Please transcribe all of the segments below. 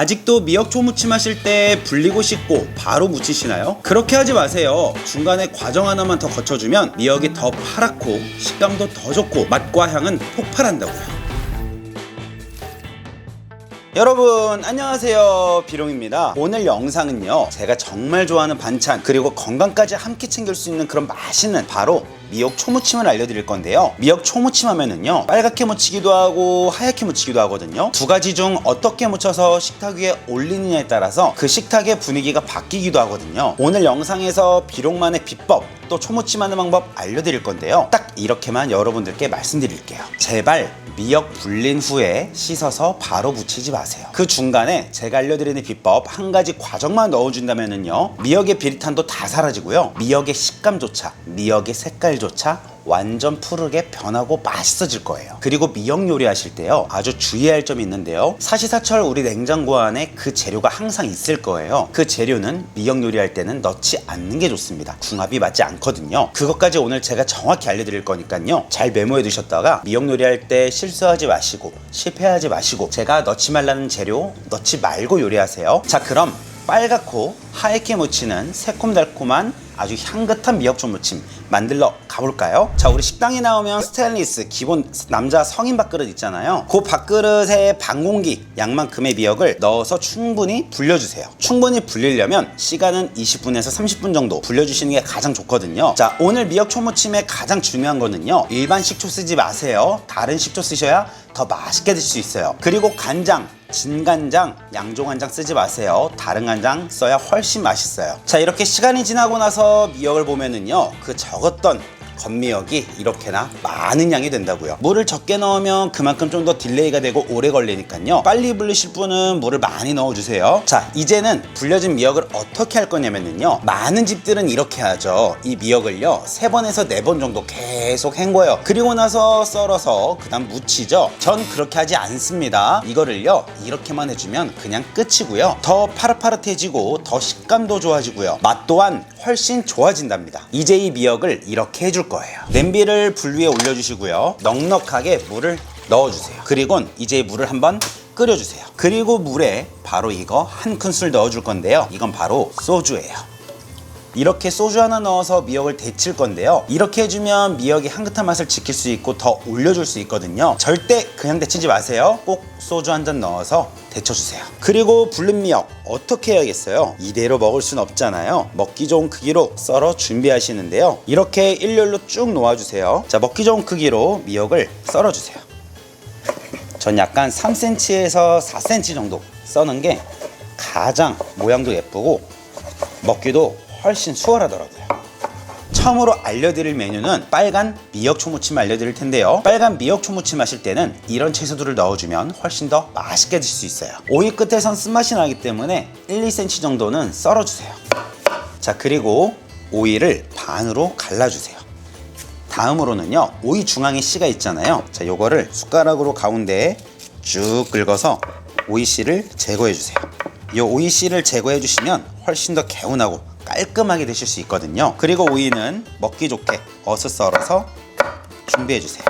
아직도 미역 초 무침 하실 때 불리고 씻고 바로 무치시나요? 그렇게 하지 마세요. 중간에 과정 하나만 더 거쳐주면 미역이 더 파랗고 식감도 더 좋고 맛과 향은 폭발한다고요. 여러분 안녕하세요 비룡입니다 오늘 영상은요 제가 정말 좋아하는 반찬 그리고 건강까지 함께 챙길 수 있는 그런 맛있는 바로 미역 초무침을 알려드릴 건데요. 미역 초무침 하면은요 빨갛게 무치기도 하고 하얗게 무치기도 하거든요. 두 가지 중 어떻게 무쳐서 식탁 위에 올리느냐에 따라서 그 식탁의 분위기가 바뀌기도 하거든요. 오늘 영상에서 비룡만의 비법 또 초무침 하는 방법 알려드릴 건데요. 딱 이렇게만 여러분들께 말씀드릴게요. 제발 미역 불린 후에 씻어서 바로 무치지 마세요. 그 중간에 제가 알려드리는 비법 한 가지 과정만 넣어준다면은요 미역의 비릿함도 다 사라지고요. 미역의 식감조차 미역의 색깔 조차 완전 푸르게 변하고 맛있어질 거예요. 그리고 미역 요리하실 때요 아주 주의할 점이 있는데요 사시사철 우리 냉장고 안에 그 재료가 항상 있을 거예요. 그 재료는 미역 요리할 때는 넣지 않는 게 좋습니다. 궁합이 맞지 않거든요. 그것까지 오늘 제가 정확히 알려드릴 거니까요 잘 메모해 두셨다가 미역 요리할 때 실수하지 마시고 실패하지 마시고 제가 넣지 말라는 재료 넣지 말고 요리하세요. 자 그럼 빨갛고 하얗게 무치는 새콤달콤한 아주 향긋한 미역초 무침 만들러 가볼까요? 자 우리 식당에 나오면 스테인리스 기본 남자 성인 밥그릇 있잖아요. 그 밥그릇에 반 공기 양만큼의 미역을 넣어서 충분히 불려주세요. 충분히 불리려면 시간은 20분에서 30분 정도 불려주시는 게 가장 좋거든요. 자 오늘 미역초 무침의 가장 중요한 거는요. 일반 식초 쓰지 마세요. 다른 식초 쓰셔야 더 맛있게 드실 수 있어요. 그리고 간장 진간장, 양조간장 쓰지 마세요. 다른 간장 써야 훨씬 맛있어요. 자, 이렇게 시간이 지나고 나서 미역을 보면은요, 그 적었던 건미역이 이렇게나 많은 양이 된다고요. 물을 적게 넣으면 그만큼 좀 더 딜레이가 되고 오래 걸리니까요. 빨리 불리실 분은 물을 많이 넣어주세요. 자, 이제는 불려진 미역을 어떻게 할 거냐면요. 많은 집들은 이렇게 하죠. 이 미역을요, 세 번에서 네 번 정도 계속 헹궈요. 그리고 나서 썰어서 그 다음 무치죠. 전 그렇게 하지 않습니다. 이거를요, 이렇게만 해주면 그냥 끝이고요. 더 파릇파릇해지고 더 식감도 좋아지고요. 맛 또한 훨씬 좋아진답니다. 이제 이 미역을 이렇게 해줄 거예요. 냄비를 불 위에 올려주시고요. 넉넉하게 물을 넣어주세요. 그리고 이제 물을 한번 끓여주세요. 그리고 물에 바로 이거 한 큰술 넣어줄 건데요. 이건 바로 소주예요. 이렇게 소주 하나 넣어서 미역을 데칠 건데요. 이렇게 해주면 미역의 향긋한 맛을 지킬 수 있고 더 올려줄 수 있거든요. 절대 그냥 데치지 마세요. 꼭 소주 한 잔 넣어서 데쳐주세요. 그리고 불린 미역 어떻게 해야겠어요? 이대로 먹을 순 없잖아요. 먹기 좋은 크기로 썰어 준비하시는데요. 이렇게 일렬로 쭉 놓아주세요. 자, 먹기 좋은 크기로 미역을 썰어주세요. 전 약간 3cm에서 4cm 정도 써는 게 가장 모양도 예쁘고 먹기도 훨씬 수월하더라고요. 처음으로 알려드릴 메뉴는 빨간 미역 초무침 알려드릴 텐데요. 빨간 미역 초무침 하실 때는 이런 채소들을 넣어주면 훨씬 더 맛있게 드실 수 있어요. 오이 끝에선 쓴맛이 나기 때문에 1, 2cm 정도는 썰어주세요. 자 그리고 오이를 반으로 갈라주세요. 다음으로는요 오이 중앙에 씨가 있잖아요. 자 요거를 숟가락으로 가운데에 쭉 긁어서 오이 씨를 제거해 주세요. 이 오이 씨를 제거해 주시면 훨씬 더 개운하고 깔끔하게 드실 수 있거든요. 그리고 오이는 먹기 좋게 어슷 썰어서 준비해 주세요.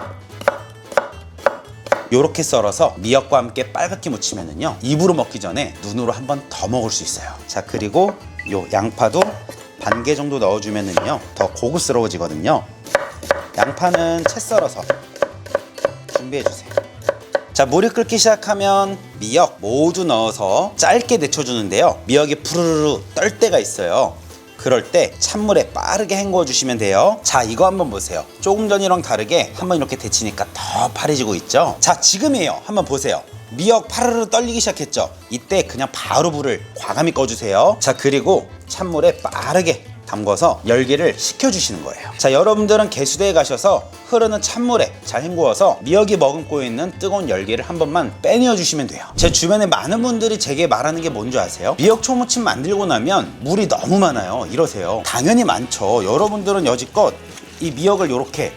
요렇게 썰어서 미역과 함께 빨갛게 무치면은요 입으로 먹기 전에 눈으로 한 번 더 먹을 수 있어요. 자 그리고 요 양파도 반 개 정도 넣어주면은요 더 고급스러워지거든요. 양파는 채 썰어서 준비해 주세요. 자 물이 끓기 시작하면 미역 모두 넣어서 짧게 데쳐주는데요 미역이 푸르르 떨 때가 있어요 그럴 때 찬물에 빠르게 헹궈 주시면 돼요. 자 이거 한번 보세요. 조금 전이랑 다르게 한번 이렇게 데치니까 더 파래지고 있죠? 자 지금이에요. 한번 보세요. 미역 파르르 떨리기 시작했죠? 이때 그냥 바로 불을 과감히 꺼주세요. 자 그리고 찬물에 빠르게 담궈서 열기를 식혀주시는 거예요. 자, 여러분들은 개수대에 가셔서 흐르는 찬물에 잘 헹구어서 미역이 머금고 있는 뜨거운 열기를 한 번만 빼내어 주시면 돼요. 제 주변에 많은 분들이 제게 말하는 게 뭔지 아세요? 미역 초무침 만들고 나면 물이 너무 많아요. 이러세요. 당연히 많죠. 여러분들은 여지껏 이 미역을 이렇게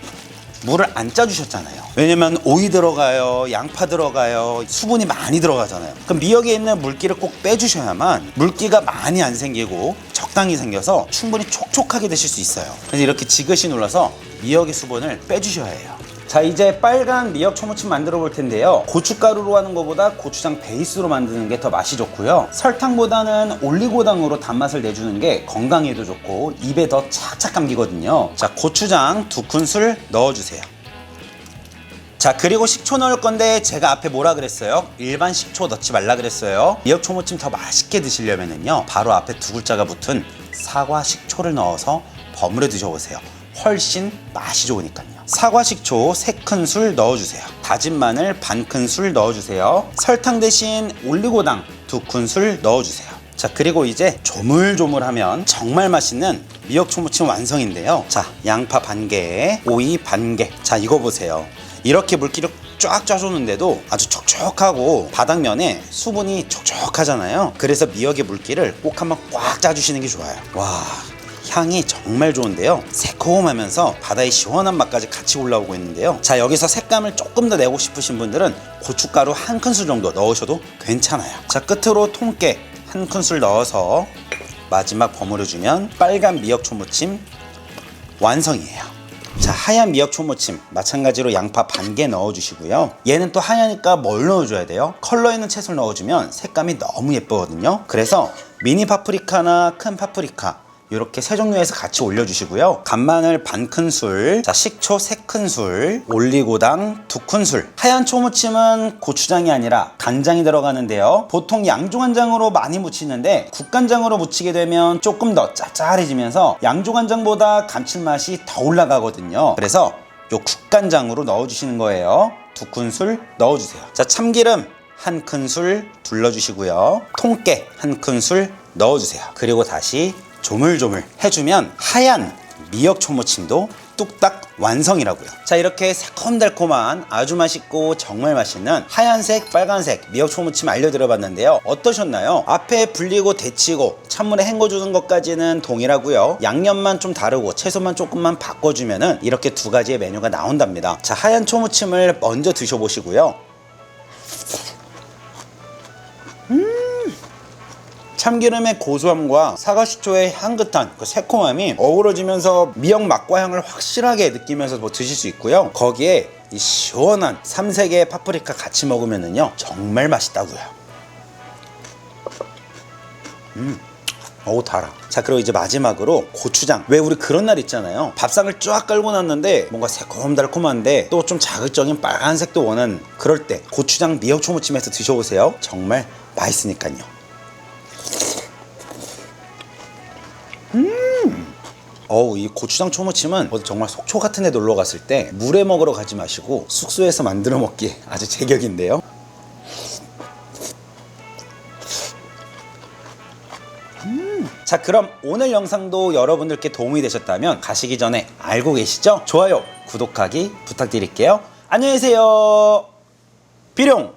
물을 안 짜주셨잖아요. 왜냐면 오이 들어가요, 양파 들어가요, 수분이 많이 들어가잖아요. 그럼 미역에 있는 물기를 꼭 빼주셔야만 물기가 많이 안 생기고 적당히 생겨서 충분히 촉촉하게 드실 수 있어요. 그래서 이렇게 지그시 눌러서 미역의 수분을 빼주셔야 해요. 자 이제 빨간 미역 초무침 만들어 볼 텐데요. 고춧가루로 하는 것보다 고추장 베이스로 만드는 게 더 맛이 좋고요. 설탕보다는 올리고당으로 단맛을 내주는 게 건강에도 좋고 입에 더 착착 감기거든요. 자 고추장 두 큰술 넣어주세요. 자 그리고 식초 넣을 건데 제가 앞에 뭐라 그랬어요? 일반 식초 넣지 말라 그랬어요. 미역 초무침 더 맛있게 드시려면은요 바로 앞에 두 글자가 붙은 사과 식초를 넣어서 버무려 드셔보세요. 훨씬 맛이 좋으니까요 사과 식초 3큰술 넣어주세요. 다진 마늘 반 큰술 넣어주세요. 설탕 대신 올리고당 두 큰술 넣어주세요. 자 그리고 이제 조물조물하면 정말 맛있는 미역 초무침 완성인데요. 자 양파 반개 오이 반개자 이거 보세요. 이렇게 물기를 쫙 짜줬는데도 아주 촉촉하고 바닥면에 수분이 촉촉하잖아요. 그래서 미역의 물기를 꼭 한번 꽉 짜주시는 게 좋아요. 와 향이 정말 좋은데요. 새콤하면서 바다의 시원한 맛까지 같이 올라오고 있는데요. 자 여기서 색감을 조금 더 내고 싶으신 분들은 고춧가루 한 큰술 정도 넣으셔도 괜찮아요. 자 끝으로 통깨 한 큰술 넣어서 마지막 버무려주면 빨간 미역 초 무침 완성이에요. 자 하얀 미역 초 무침 마찬가지로 양파 반 개 넣어주시고요. 얘는 또 하얘니까 뭘 넣어줘야 돼요? 컬러 있는 채소를 넣어주면 색감이 너무 예쁘거든요. 그래서 미니 파프리카나 큰 파프리카 이렇게 세 종류에서 같이 올려주시고요. 간마늘 반 큰술 자 식초 세 큰술 올리고당 두 큰술. 하얀 초무침은 고추장이 아니라 간장이 들어가는데요. 보통 양조간장으로 많이 무치는데 국간장으로 무치게 되면 조금 더 짭짤해지면서 양조간장보다 감칠맛이 더 올라가거든요. 그래서 요 국간장으로 넣어주시는 거예요. 두 큰술 넣어주세요. 자 참기름 한 큰술 둘러주시고요. 통깨 한 큰술 넣어주세요. 그리고 다시 조물조물 해주면 하얀 미역 초무침도 뚝딱 완성이라고요. 자 이렇게 새콤달콤한 아주 맛있고 정말 맛있는 하얀색 빨간색 미역 초무침 알려드려봤는데요. 어떠셨나요? 앞에 불리고 데치고 찬물에 헹궈주는 것까지는 동일하고요. 양념만 좀 다르고 채소만 조금만 바꿔주면 은 이렇게 두 가지의 메뉴가 나온답니다. 자 하얀 초무침을 먼저 드셔보시고요. 참기름의 고소함과 사과식초의 향긋한 그 새콤함이 어우러지면서 미역 맛과 향을 확실하게 느끼면서 뭐 드실 수 있고요. 거기에 이 시원한 삼색의 파프리카 같이 먹으면은요 정말 맛있다고요. 음. 어우 달아 자 그리고 이제 마지막으로 고추장 왜 우리 그런 날 있잖아요 밥상을 쫙 깔고 놨는데 뭔가 새콤달콤한데 또 좀 자극적인 빨간색도 원하는 그럴 때 고추장 미역 초무침에서 드셔보세요 정말 맛있으니까요 어우 이 고추장 초무침은 정말 속초 같은 데 놀러 갔을 때 물에 먹으러 가지 마시고 숙소에서 만들어 먹기 아주 제격인데요. 음. 자 그럼 오늘 영상도 여러분들께 도움이 되셨다면 가시기 전에 알고 계시죠? 좋아요 구독하기 부탁드릴게요. 안녕히 계세요. 비룡